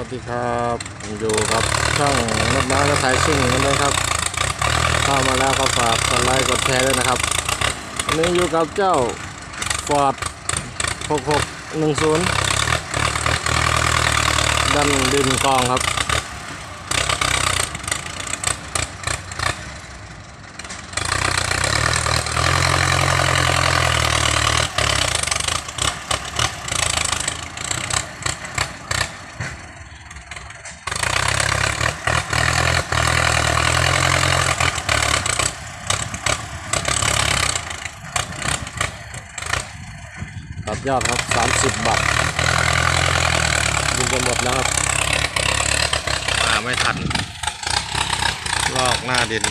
วัสดีครับอยู่กับช่องรถน้ำและสายซิ่งกันเลยครับ เข้ามาแล้วก็ฝากกดไลค์กดแชร์ด้วยนะครับวันนี้อยู่กับเจ้าฟอร์ด6610 ดันดินกองครับ รับยอดครับ 30 บาทยิงจะหมดแล้วครับ มาไม่ทัน ลอกหน้าดิน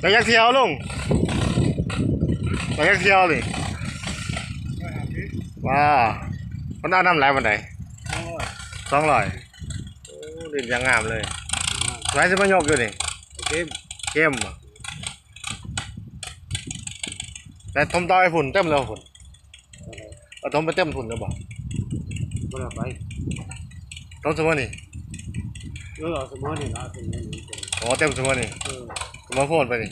ไปยักเที่ยวลุงไปยักเที่ยวเลยว้ามันเอาน้ำไหลวันไหนสองร้อยโอ้ดินยังงามเลยไหลจะมายกอยู่นี่เต็มเข้มบ่แต่ทมต่อไอ้ฝุ่นเต็มแล้วฝุ่นเอาทมไปเต็มฝุ่นแล้วบ่บ่ได้ไปทมสมมตินี่เออเอาสมอนี่นะสมอนี่อ๋อเต็มสมมตินี่ เออสมมติโพดไปนี่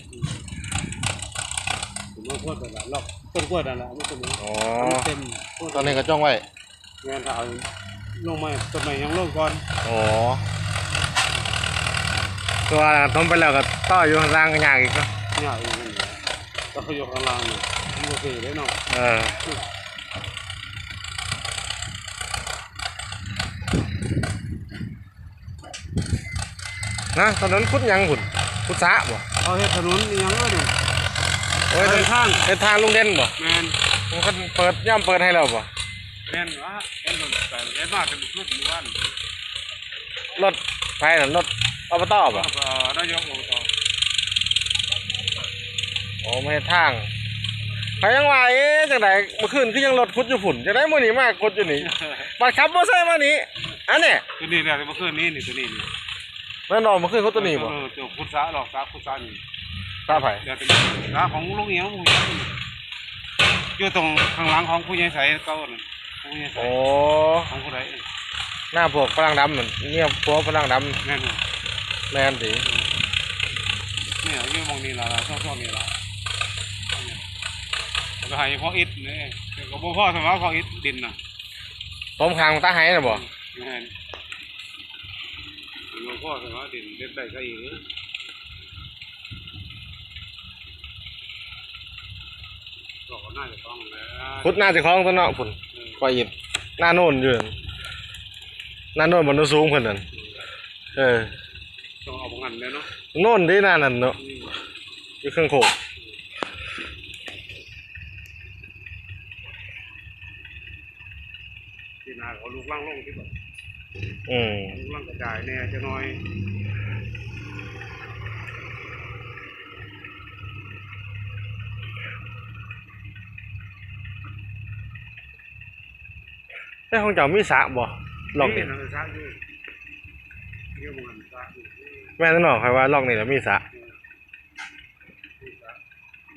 สมอพวดไปละรอบต้นกล้วยนั่นแหละมันสมออ๋อมันเต็มตอนนี้ก็จ้องไว้งานถ้าเอาลงมาต้นไม้ยังลงก่อนอ๋อตัวทมไปแล้วก็ต่ออยู่ข้างล่างก็ยากอีกเนาะยากอยู่นั่นแหละก็เขายกข้างล่างนี่มันโอเคเลยเนาะเออนะตอนนั้นพุทธยังหุ่น พุทธสะบ่เขาเฮ็ดถนนนี่ยังเอ้ยนี่โอ้ยเดินทางเป็นทางลุงเด่นบ่แม่นมันก็เปิดย่ำเปิดให้เราบ่แม่นว่าเอ็นรถไปเอ็นมากันทุกหมู่บ้านรถไฟน่ะรถอบตบ่เออนายกอบตโอ้ไม่ใช่ทางไปยังว่าเอ๊ะจังไดเมื่อคืนคือยังรถพุทธอยู่ฝุ่นจังไดมื้อนี้มากดอยู่นี่บัดขับบ่ใช่มานี่อันนี้ตัวนี้แหละเมื่อคืนนี้นี่ตัวนี้นี่ แม่นอนเมื่อคืนเขาตัวนี้บ่เออตัวพุทธะหรอกสาพุทธะนี่ตาไผเดี๋ยวเป็นร้านของลุงเหี่ยวผู้ใหญ่อยู่ตรงข้างหลังของผู้ใหญ่ใสเก่าน่ะผู้ใหญ่ใสโอ้ของผู้ใดหน้าพวกฝรั่งดำเหมือนเนี่ยพวกฝรั่งดำแม่นบ่แม่นสิเนี่ยอยู่หมองนี้ล่ะล่ะช่วงๆนี้ล่ะแล้วก็ให้พ่ออิดนี่ก็บ่พอสำหรับพ่ออิดดินน่ะผมคางตาไหน่ะบ่แม่น บ่พอสำหรับดินเด็ดได้ซะอีกก็น่าจะต้องแล้วพุทธน่าจะคล้องตัวเนาะพุ่นปล่อยหยิบหน้าโน่นอยู่นั่นหน้าโน่นบนโนนสูงเพิ่นนั่นเออต้องเอาบ่งั้นแม่เนาะโน่นที่หน้านั่นเนาะอืมอยู่เครื่องโขกที่นาเขาลูกล่างลงที่บ่ อืมลูกล่างกระจายแน่จะน้อยแต่ของเจ้ามีสระบ่ลอกนี่นะซะอยู่เดี๋ยวมันซะอยู่แม่นเนาะใครว่าลอกนี่แหละมีสระที่ซะ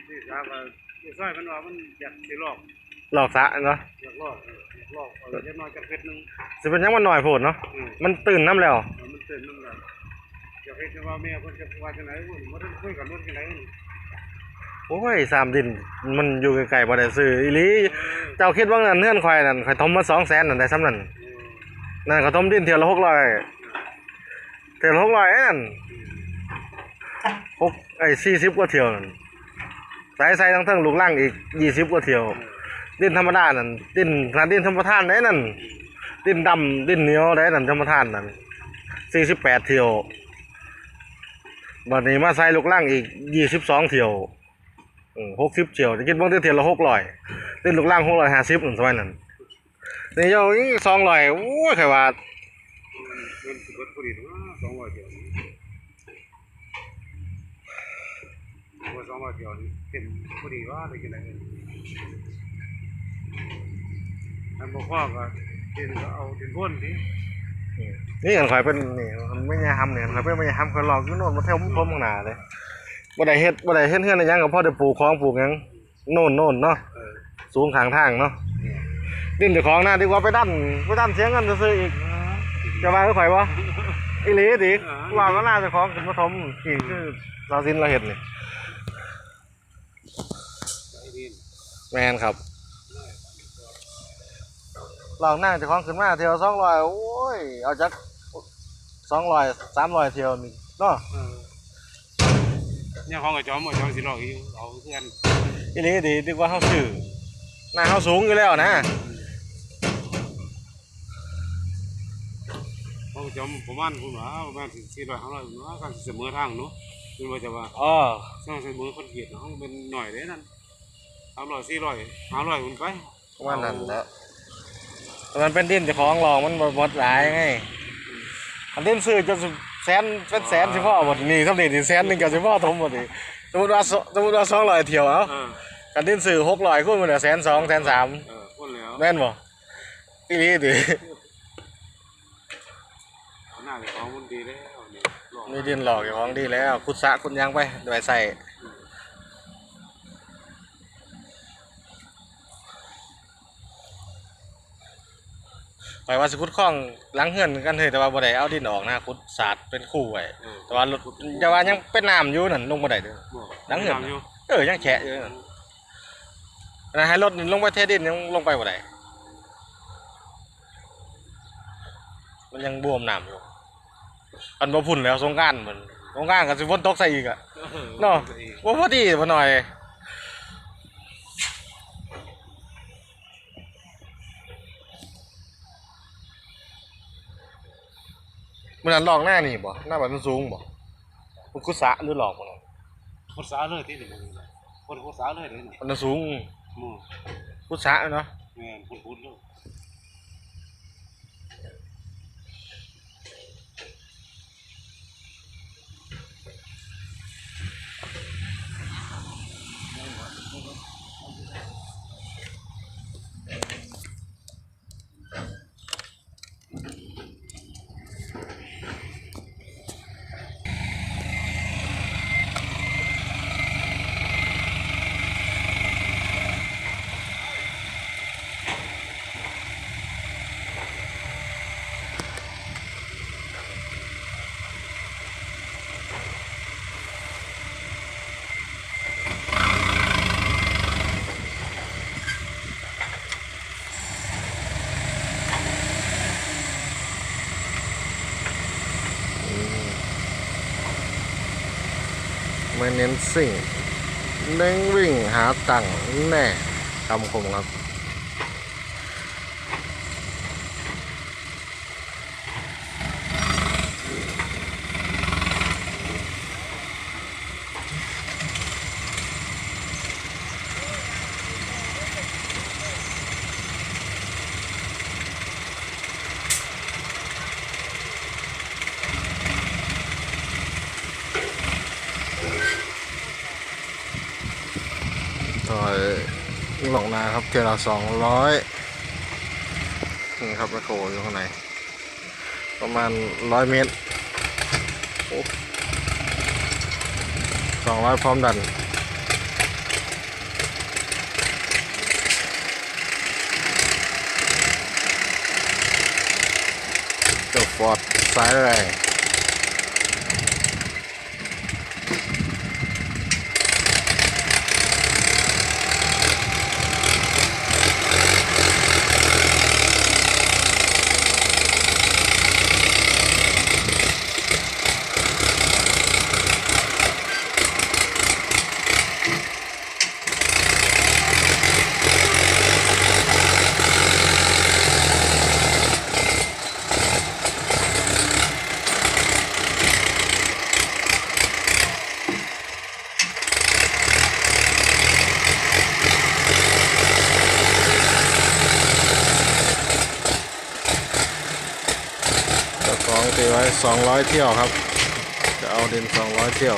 ที่ซะว่าที่ซอยมันว่ามันอยากสิลอกลอกสระเนาะอยากลอกเออ ลอกเอาจะน้อยจะเพชรนึงสิเป็นหยังมันหน่อยโพดเนาะอืมมันตื่นน้ำแล้วมันเตือนน้ำลายจะเพชรจะว่าแม่เพิ่นจะว่าจังไหนพุ่นบ่ได้คุยกันนู่นจังไหนพุ่นโอ้ยสามดินมันอยู่ไกลๆบ่ได้ซื้ออีหลีเจ้าคิดว่าเงินเฮือนข่อยนั่นข่อยทมมา200,000นั่นได้ซ้ำนั่นเออนั่นเขาทมดินเที่ยวละ600เที่ยวละ600นั่นหกไอ้40กว่าเที่ยวนั่นใส่ใส่ทั้งเทิงลูกล่างอีก20กว่าเที่ยว ดินธรรมดานั่นดินขนาดดินธรรมทานได้นั่นดินดำดินเหนียวได้นั่นธรรมทานนั่น48เที่ยวบัดนี้มาใส่ลูกล่างอีก22เที่ยวหกสิบเจียวจะกินบางเทีเทียนละหกร้อยเล่นลูกล่างหกร้อยห้าสิบหนึ่งสมัยนั้นนี่เจ้าอีสองร้อยโอ้ยใครว่าเงินสิเบิดพอดีว่า200เดียวนี่ว่า200เดียวนี่เต็มพอดีว่าได้จังไห นอันบ่พอก็เดินก็เอาดินพ่นดินี่อันข่อยเป็นนี่มันไม่ยามเนี่ยข่อยเป็นไม่ยามข่อยหลอกอยู่โน่นมาเที่ยวมุมพรมข้างหน้าเลยบ่ได้เฮ็ดบ่ได้เฮ็ดเฮือนอะไรหยังก็พอได้ปลูกของปลูกหยังโน่นโน่นเนาะเออสูงข้างทางเนาะดินเจ้าของน่าดีกว่าไปดันไปดันเสียเงินซื้อๆอีกจะว่าคือข่อยบ่อีหลีติว่ามันน่าเจ้าของขึ้นมาถมนี่คือเราสินเราเฮ็ดนี่ไอ้ดินแม่นครับ ลองนั่งเจะคล้าของขึ้นมาเที่ยวสองร้อยโอ้ย เอาจักสองร้อยสามร้อยเที่ยวนี่เนาะเออเนี่ยของไอ้จอมไอ้จอมสิหลอกอีกเอาเพื่อนอีนี้ดีดีกว่าเฮาซื้อหน้าเฮาสูงอยู่แล้วนะของไอ้จอมประมาณคุณว่าประมาณสี่ร้อยห้าร้อยคุณว่าก็เสมอทางเนาะคุณว่าจะว่าอ๋อสร้างเสมอคนเกียรติเนาะเป็นหน่อยเด้นั่นสามร้อยสี่ร้อยห้าร้อยคุณไปประมาณนั้นแหล้ว มันเป็นดินเจ้าของลองมันบ่บ่หลายไงอันดินซื้อจนสิแสนเป็นแสนสิพ่อหมดนี่สำเร็จนี่แสนหนึงก็สิพ่อทมหมดนี่สมมุติว่าสสมมุติว่า200เที่ยวเอ้าเออกันดินซื้อ600คูณมันเหลือแสนสองแสนสามเออคนแล้วแม่นบ่อีหลีติหน้าของมันดีแล้วนี่หลอกมีดินหลอกอยู่ของดีแล้วขุดสระขุดหยังไปเดี๋ยวไปใส่ ไปว่าสิขุดคลองหลังเฮือนกันเถอะแต่ว่าบ่ได้เอาดินออกนะขุดสาดเป็นคู่ไว้เออแต่ว่ารถแต่ว่ายังเป็นน้ำอยู่นั่นลงบ่ได้เด้อบอกหลังเหือน อยู่เออยังแฉะอยู่นั่นนะให้รถนี่ลงไปเทดินยังลงไปบ่ได้มันยังบวมน้ำอยู่อันบ่พุ่นแล้วสงกรารมันสงกรารก็สิฝนตกใส่อีกอะออเนาะ ว่าพอดีพอหน่อย มันนั้นหลอกหน้านี่บ่หน้าแบบมันสูงบ่มันกุศะหรือหลอกมันน่ะคนสาเลยที่นี่คนคนสาเลยเลยนี่มันน่ะสูงหมู่กุศะเนาะแม่นคนพูดเลย ไม่เน้นสิ่ง เน้นวิ่งหาตังค์แน่คำคมครับ หลกนาครับเกลาสองร้อยนี่ครับแมคโครอยู่ข้างใน ประมาณร้อยเมตรสองร้อยพร้อมดันเจ้าฟอร์ดซ้ายแร 200 เที่ยวครับ จะเอาดิน 200 เที่ยว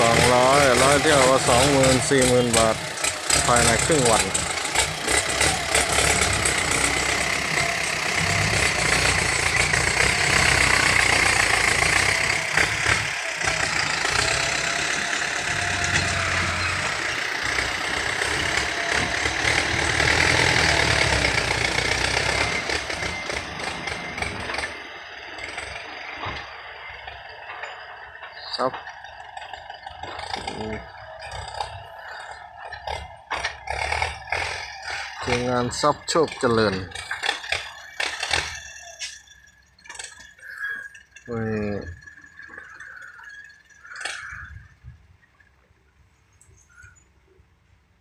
สองร้อยร้อยเที่ยวว่าสองหมื่นสี่หมื่นบาท ภายในครึ่งวัน อืมทีมงานซับโชคเจริญนี่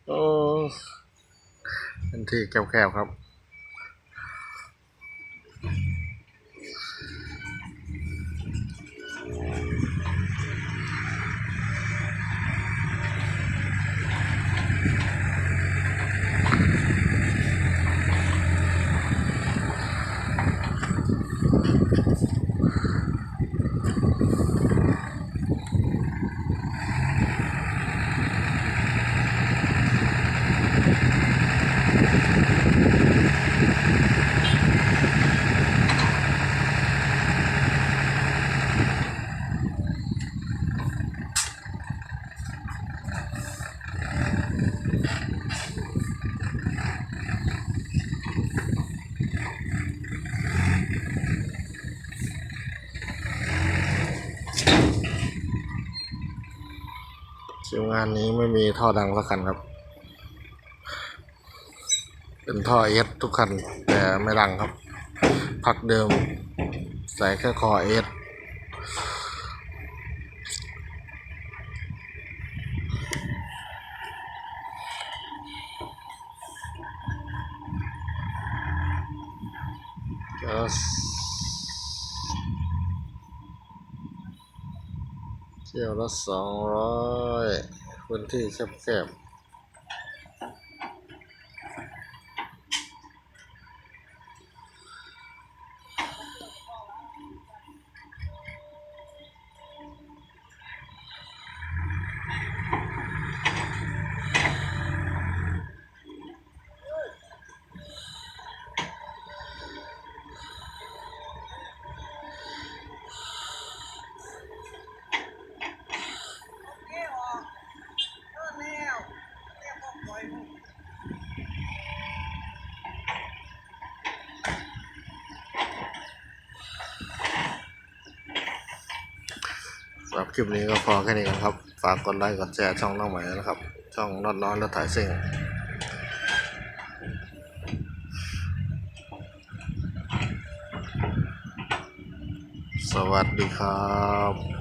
โอ้เป็นที่แคบๆครับานนี้ไม่มีท่อดังสักคันครับ เป็นท่อเอสทุกคัน แต่ไม่ดังครับ พักเดิม ใส่แค่คอเอสแล้วเที่ยวละสองร้อย พื้นที่แคบ คลิปนี้ก็พอแค่นี้กันครับ ฝากกดไลค์กดแชร์ช่องน้องใหม่นะครับ ช่องนอดน้อนและถ่ายสิ่งสวัสดีครับ